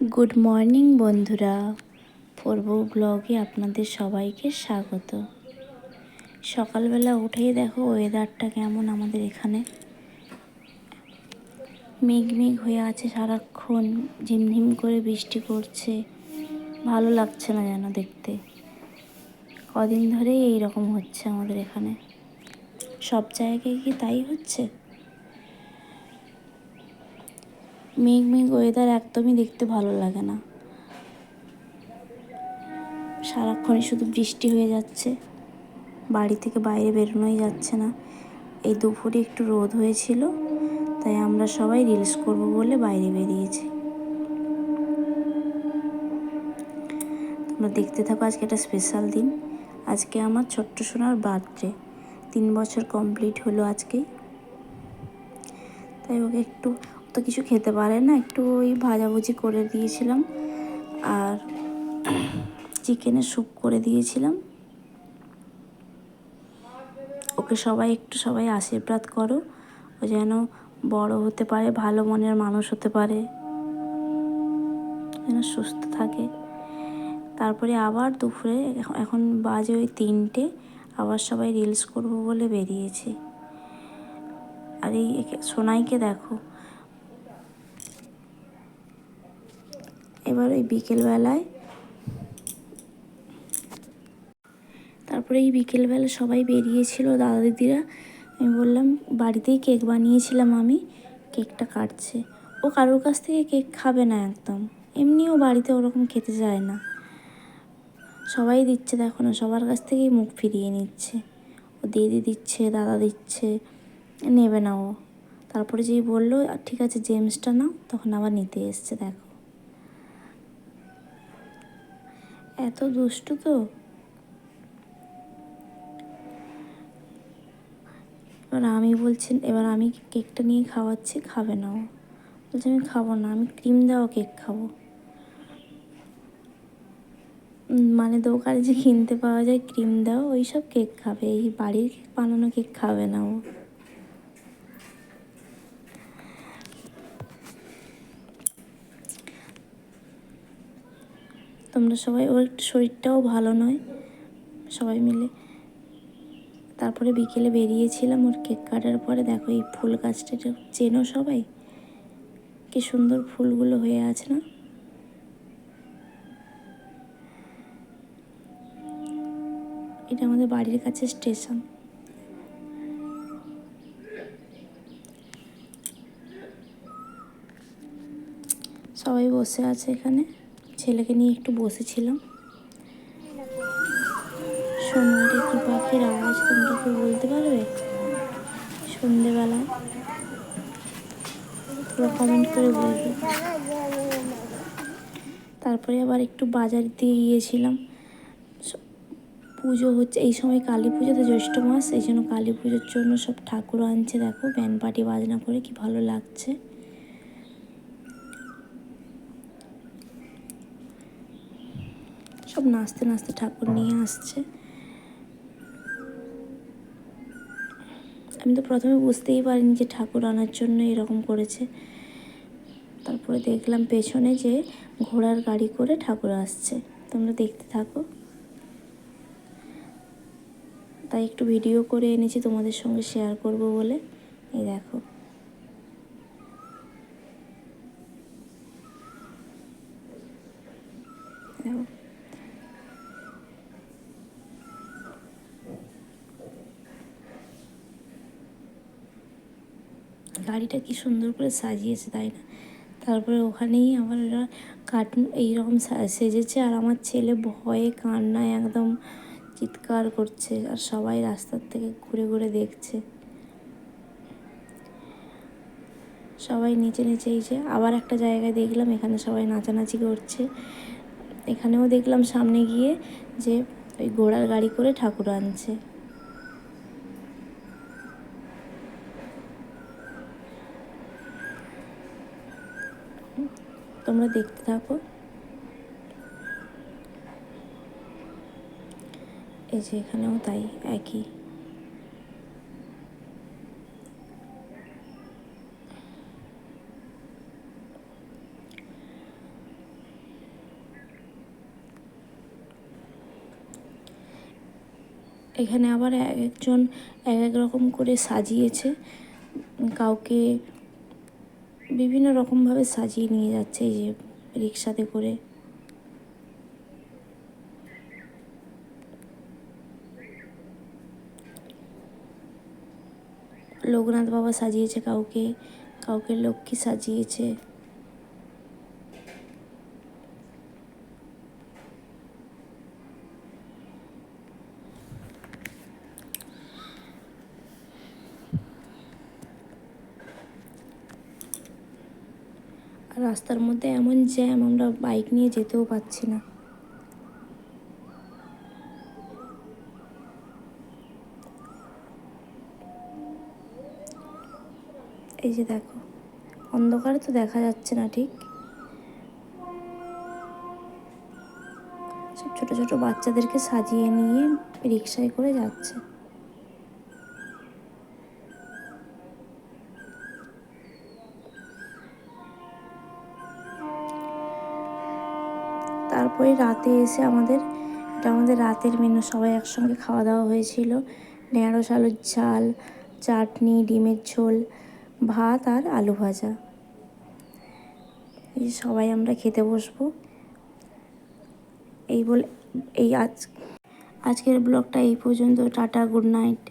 Good morning বন্ধুরা। পূর্ব ব্লগে আপনাদের সবাইকে স্বাগত। সকালবেলা উঠেই দেখো ওয়েদারটা কেমন আমাদের এখানে। মেঘ মেঘ হয়ে আছে সারাক্ষণ, ঝিমঝিম করে বৃষ্টি পড়ছে। ভালো লাগছে না যেন দেখতে। কদিন ধরেই এই রকম হচ্ছে আমাদের এখানে। সব জায়গায় কি তাই হচ্ছে? মেঘ মেঘ ওয়েদার একদমই দেখতে ভালো লাগে না। সারাক্ষণই শুধু বৃষ্টি হয়ে যাচ্ছে। বাড়ি থেকে বাইরে বেরোনোই যাচ্ছে না। এই দুপুরে একটু রোদ হয়েছিল, তাই আমরা সবাই রিলস করব বলে বাইরে বেরিয়েছি। তোমরা দেখতে থাকো, আজকে একটা স্পেশাল দিন। আজকে আমার ছোট্ট সোনার বার্থডে তিন বছর কমপ্লিট হলো আজকেই তাই ওকে একটু তো কিছু খেতে পারে না, একটু ওই ভাজাভুজি করে দিয়েছিলাম আর চিকেনের স্যুপ করে দিয়েছিলাম। ওকে সবাই, একটু সবাই আশীর্বাদ করো, ও যেন বড় হতে পারে, ভালো মনের মানুষ হতে পারে, যেন সুস্থ থাকে। তারপরে আবার দুপুরে, এখন বাজে ওই তিনটে, আবার সবাই রিলস করব বলে বেরিয়েছে। আর এই সোনাইকে দেখো এবার ওই বিকেলবেলায় তারপরে এই বিকেলবেলা সবাই বেরিয়েছিল দাদা দিদিরা আমি বললাম, বাড়িতেই কেক বানিয়েছিলাম আমি, কেকটা কাটছে। ও কারোর কাছ থেকে কেক খাবে না একদম। এমনিও বাড়িতে ওরকম খেতে যায় না। সবাই দিচ্ছে দেখো না, সবার কাছ থেকেই মুখ ফিরিয়ে নিচ্ছে। ও দিদি দিচ্ছে, দাদা দিচ্ছে, নেবে না ও। তারপরে যেই বলল, ঠিক আছে, জেমসটা নাও। তখন আবার নিতে এসছে, দেখো। এত দুষ্টু তো? এবার আমি বলছি, এবার আমি কেকটা নিয়ে খাওয়াচ্ছি, খাবে না ও। বলছে, আমি খাব না, আমি ক্রিম দেওয়া কেক খাব। মানে দোকানে যে কিনতে পাওয়া যায়, ক্রিম দেওয়া ওই সব কেক খাবে, এই বাড়ির বানানো কেক খাবে না ও। তোমরা সবাই, ওর শরীরটাও ভালো নয়, সবাই মিলে। তারপরে বিকেলে বেরিয়েছিলাম ওর কেক কাটার পরে। দেখো এই ফুল গাছটা চেনো সবাই? কি সুন্দর ফুলগুলো হয়ে আছে না? এটা আমাদের বাড়ির কাছে স্টেশন। সবাই বসে আছে এখানে। ছেলেকে নিয়ে একটু বসেছিলাম। সোনারে কি পাখির আওয়াজ তোমরা কি বলতে পারবে? সন্ধেবেলায় তোমরা কমেন্ট করে বলবে। তারপরে আবার একটু বাজার দিয়ে গিয়েছিলাম। পুজো হচ্ছে, এই সময় কালী পুজো তো জ্যৈষ্ঠ মাস, এই জন্য কালী পুজোর জন্য সব ঠাকুর আনছে, দেখো, ব্যান্ড পার্টি, বাজনা করে, কি ভালো লাগছে। সব নাচতে নাচতে ঠাকুর নিয়ে আসছে। আমি তো প্রথমে বুঝতেই পারিনি যে ঠাকুর আনার জন্য এরকম করেছে। তারপরে দেখলাম পেছনে যে ঘোড়ার গাড়ি করে ঠাকুর আসছে। তোমরা দেখতে থাকো। তাই একটু ভিডিও করে এনেছি তোমাদের সঙ্গে শেয়ার করব বলে। এই দেখো দেখো। গাড়িটা কি সুন্দর করে সাজিয়েছে, তাই না? তারপরে ওখানেই আমার ওরা কার্টুন এইরকম সেজেছে আর আমার ছেলে ভয়ে কান্নায় একদম চিৎকার করছে আর সবাই রাস্তার থেকে ঘুরে ঘুরে দেখছে। সবাই নিচে নিচে যে আবার একটা জায়গায় দেখলাম, এখানে সবাই নাচানাচি করছে। এখানেও দেখলাম সামনে গিয়ে যে ওই ঘোড়ার গাড়ি করে ঠাকুর আনছে। তোমরা দেখতে থাকো। এই যে এখানেও তাই, একই। এখানে আবার এক একজন এক এক রকম করে সাজিয়েছে। কাউকে বিভিন্ন রকমভাবে সাজিয়ে নিয়ে যাচ্ছে এই যে রিক্সাতে করে। লোকনাথ বাবা সাজিয়েছে কাউকে কাউকে লক্ষ্মী সাজিয়েছে। আর রাস্তার মধ্যে এমন জ্যাম, আমরা বাইক নিয়ে যেতেও পাচ্ছি না। এই যে দেখো, অন্ধকারে তো দেখা যাচ্ছে না, ঠিক? সব ছোট ছোট বাচ্চাদেরকে সাজিয়ে নিয়ে রিক্সায় করে যাচ্ছে। তারপরে রাতে এসে আমাদের, এটা আমাদের রাতের মেনু সবাই একসঙ্গে খাওয়া দাওয়া হয়েছিল। ঢেঁড়স আলুর ঝাল, চাটনি, ডিমের ঝোল, ভাত আর আলু ভাজা। এই সবাই আমরা খেতে বসবো। এই বলে, এই আজ, আজকের ব্লগটা এই পর্যন্ত। Tata, good night.